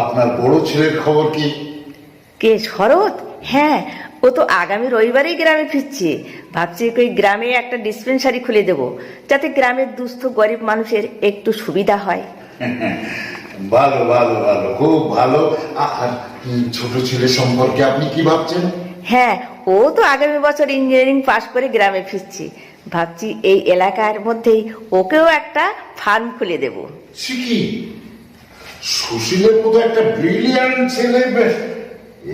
আপনার বড় ছেলের খবর কি? কে শরৎ? হ্যাঁ ও তো আগামী রবিবারেই গ্রামে ফিরছে। ভাবছি ওই গ্রামে একটা ডিসপেন্সারি খুলে দেব যাতে গ্রামের দুস্থ গরিব মানুষের একটু সুবিধা হয়। ভালো ভালো ভালো খুব ভালো। আর ছোট ছেলে সম্পর্কে আপনি কি ভাবছেন? হ্যাঁ ও তো আগামী বছর ইঞ্জিনিয়ারিং পাশ করে গ্রামে ফিরছে। ভাবছি এই এলাকার মধ্যেই ওকেও একটা ফার্ম খুলে দেব। শিখি সুশীলের মতো একটা ব্রিলিয়ান্ট ছেলে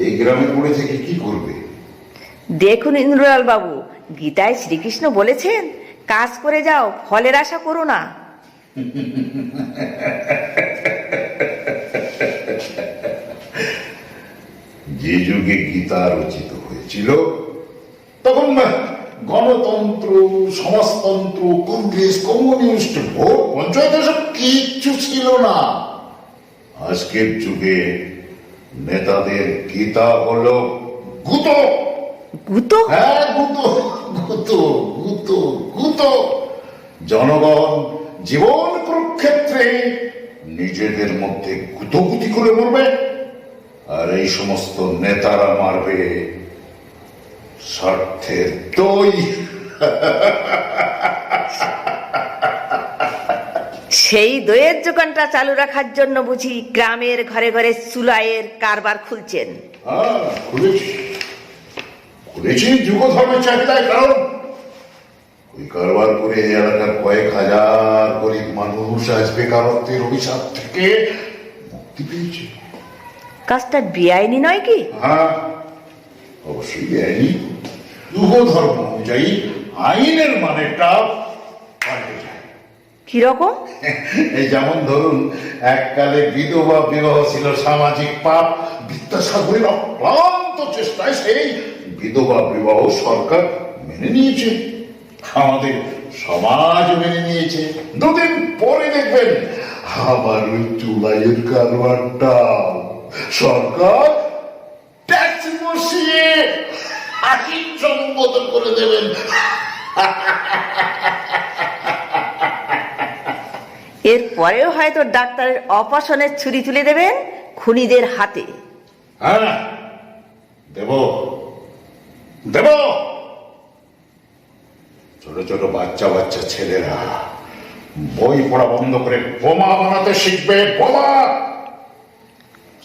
এই গ্রামে পড়ে থেকে কি করবে? দেখুন ইন্দ্রলাল বাবু গীতায় শ্রীকৃষ্ণ বলেছেন কাজ করে যাও ফলের আশা করো না। যে যুগে গীতা রচিত হয়েছিল তখন গণতন্ত্র সমাজতন্ত্র কংগ্রেস কমিউনিস্ট ভোট পঞ্চায়েত সব কিচ্ছু ছিল না। আজকের যুগে নেতাদের গীতা হলো? গুতো! গুতো? হ্যাঁ গুতো গুতো গুতো গুতো। জনগণ জীবন কুরুক্ষেত্রে নিজেদের মধ্যে গুতোগুতি করে মরবে আর এই সমস্ত নেতারা মারবে স্বার্থের দই। সেই দইয়ের দোকানটা চালু রাখার জন্য বুঝি গ্রামের ঘরে ঘরে চুলাইয়ের কারবার খুলছেন। হ্যাঁ খুলেছি। যুগ ধর্মের চাহিদায় কারণ। ওই কারবার করে এলাকার কয়েক হাজার গরিব মানুষ আজ বেকারত্বের অভিশাপ থেকে মুক্তি পেয়েছে। কাজটা বেআইনি নয় কি? হ্যাঁ অবশ্যই বেআইনি। যুগ ধর্ম অনুযায়ী আইনের মানেটা পাল্টে যায়। কীরকম? এই যেমন ধরুন, এককালে বিধবা বিবাহ ছিল সামাজিক পাপ, বিদ্যাসাগরের অক্লান্ত চেষ্টায় সেই বিধবা বিবাহ সরকার মেনে নিয়েছে। আমাদের সমাজ মেনে নিয়েছে। দুদিন পরে দেখবেন, আবার ওই চুলাইয়ের কারবারটা। সরকার ট্যাক্স বসিয়ে আইন সম্বোধন করে দেবেন। এর পরেও হয়তো ডাক্তারের অপারেশনের ছুরি তুলে দেবেন খুনিদের হাতে। হ্যাঁ দেব দেব। ছোট ছোট বাচ্চা বাচ্চা ছেলেরা, বই পড়া বন্ধ করে বোমা বানাতে শিখবে, বোমা।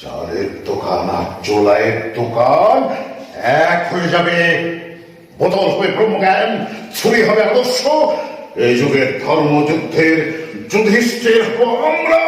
চালের দোকান আর চোলাইয়ের দোকান এক হয়ে যাবে। বোতল হবে ব্রহ্মজ্ঞান, ছুরি হবে আদর্শ। এই যুগের ধর্মযুদ্ধের যুধিষ্ঠির আমরা